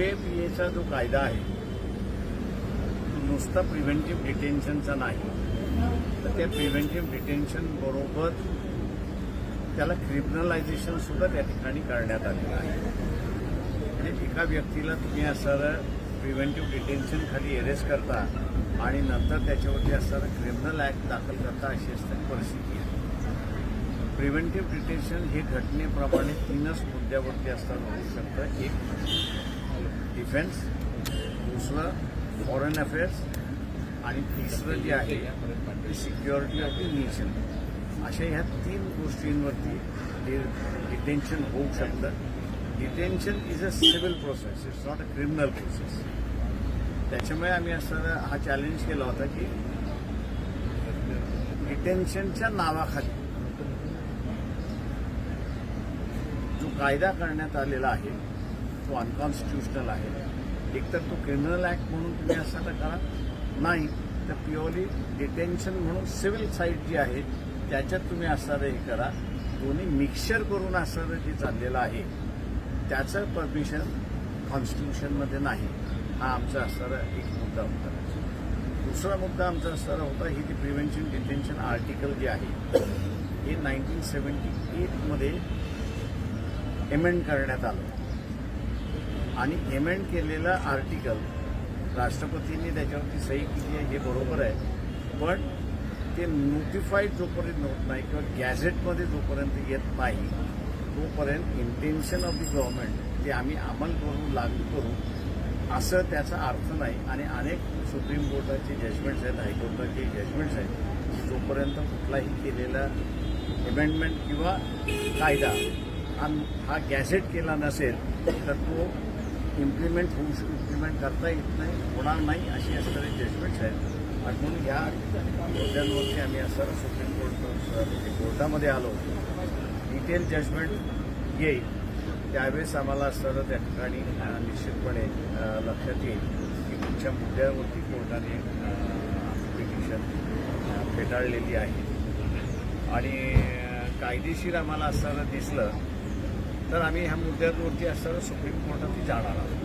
A P एचा जो कायदा आहे तो नुसता प्रिव्हेंटिव्ह डिटेन्शनचा नाही. तर त्या प्रिव्हेंटिव्ह डिटेन्शन बरोबर त्याला क्रिमिनलायझेशन सुद्धा त्या ठिकाणी करण्यात आलेलं आहे. म्हणजे एका व्यक्तीला तुम्ही असणारं प्रिव्हेंटिव्ह डिटेन्शन खाली अरेस्ट करता आणि नंतर त्याच्यावरती असणारं क्रिमिनल ॲक्ट दाखल करता अशी असणारी परिस्थिती आहे. प्रिव्हेंटिव्ह डिटेन्शन हे घटनेप्रमाणे तीनच मुद्द्यावरती असताना होऊ शकतं. एक डिफेन्स दुसरं फॉरेन अफेअर्स आणि तिसरं जे आहे ते सिक्युरिटी ऑफ द नेशन अशा ह्या तीन गोष्टींवरती डिटेन्शन होऊ शकतं. Detention is a civil process it's not a criminal process त्याच्यामुळे आम्ही असं हा चॅलेंज केला होता की डिटेन्शनच्या नावाखाली जो कायदा करण्यात आलेला आहे तो अनकॉन्स्टिट्युशनल आहे. एकतर तो क्रिमिनल ॲक्ट म्हणून तुम्ही असा तर करा. नाही तर प्युअरली डिटेन्शन म्हणून सिव्हिल साईड जी आहे त्याच्यात तुम्ही असणारं हे करा. दोन्ही मिक्सचर करून असणारं जे चाललेलं आहे त्याचं परमिशन कॉन्स्टिट्यूशनमध्ये नाही. हा आमचा असणारा एक मुद्दा होता. दुसरा मुद्दा आमचा असणारा होता ही जी प्रिव्हेन्शन डिटेन्शन आर्टिकल जे आहे हे नाईन्टीन सेवन्टी एटमध्ये एमेंड करण्यात आलं. आणि एमेंड केलेलं आर्टिकल राष्ट्रपतींनी त्याच्यावरती सही केली आहे हे बरोबर आहे. पण ते नोटिफाईड जोपर्यंत होत नाही किंवा गॅझेटमध्ये जोपर्यंत येत नाही तोपर्यंत इंटेन्शन ऑफ द गव्हर्नमेंट ते आम्ही अंमल करू लागू करू असं त्याचा अर्थ नाही. आणि अनेक सुप्रीम कोर्टाचे जजमेंट्स आहेत हायकोर्टाचे जजमेंट्स आहेत जोपर्यंत कुठलाही केलेला अमेंडमेंट किंवा कायदा हा गॅझेट केला नसेल तर तो इम्प्लिमेंट होऊ शक इम्प्लिमेंट करता येत नाही होणार नाही अशी असणारे जजमेंट्स आहेत आणि म्हणून ह्या मुद्द्यांवरती आम्ही असं सुप्रीम कोर्ट कोर्टामध्ये आलो. डिटेल जजमेंट येईल. त्यावेळेस आम्हाला असणारं त्या ठिकाणी निश्चितपणे लक्षात येईल की तुमच्या मुद्द्यावरती कोर्टाने पिटिशन फेटाळलेली आहे. आणि कायदेशीर आम्हाला असताना दिसलं तर आम्ही ह्या मुद्द्यांवरती असताना सुप्रीम कोर्टात जाणार आहोत.